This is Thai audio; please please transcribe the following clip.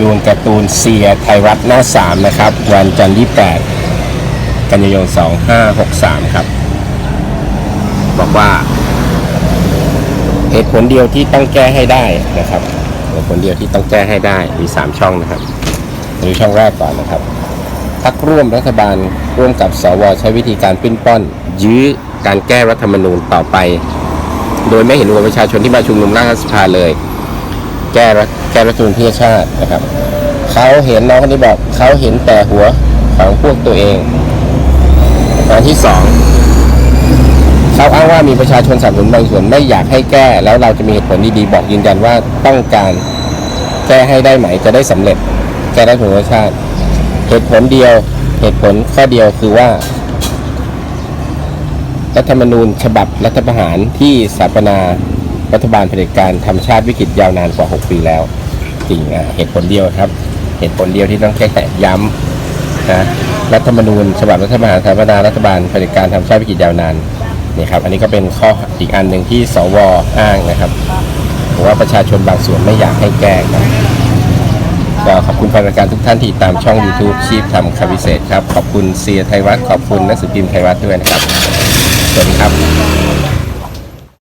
ดูการ์ตูนเซียไทยรัฐหน้า 3 นะครับ วันจันทร์ที่ 8 กันยายน 2563 ครับ บอกว่า เหตุผลเดียวที่ต้องแก้ให้ได้นะครับเหตุผลเดียวที่ต้องแก้ให้ได้มี 3 ช่องนะครับดูช่องแรกก่อนนะครับพักร่วมรัฐบาลร่วมกับสวใช้วิธีการปิ้นป้อน ยื้อการแก้รัฐธรรมนูญต่อไป โดยไม่เห็นหัวประชาชนที่มาชุมนุมหน้ารัฐสภาเลย แก้รัฐแก้รัฐธรรมนูญเพื่อชาตินะครับเขาเห็นน้องคนนี้บอกเขาเห็นแต่หัวของพวกตัวเองอันที่สองเขาอ้างว่ามีประชาชนสนับสนุนบางส่วนไม่อยากให้แก้ แล้วเราจะมีเหตุผลดีๆบอกยืนยันว่าต้องการแก้ให้ได้ไหมจะได้สำเร็จแก้รัฐธรรมนูญเพื่อชาติ เหตุผลเดียวเหตุผลข้อเดียวคือว่า รัฐธรรมนูญฉบับรัฐประหารที่สถาปนา รัฐบาลเผด็จการทำชาติวิกฤตยาวนานกว่า 6 ปีแล้ว จริงอะเหตุผลเดียวครับ เหตุผลเดียวที่ต้องแก้ย้ำนะรัฐธรรมนูญฉบับรัฐประหารสถาปนารัฐบาลเผด็จการทำชาติวิกฤตยาวนานนี่ครับ อันนี้ก็เป็นข้ออีกอันหนึ่งที่สวอ้างนะครับบอกว่าประชาชนบางส่วนไม่อยากให้แก้ครับก็ขอบคุณแฟนรายการทุกท่านที่ตามช่อง YouTube ชีพทำคำพิเศษครับ ขอบคุณเซียไทยวัฒน์ขอบคุณหนักสือพิมพ์ไทยวัฒน์ด้วยนะครับ สวัสดีครับ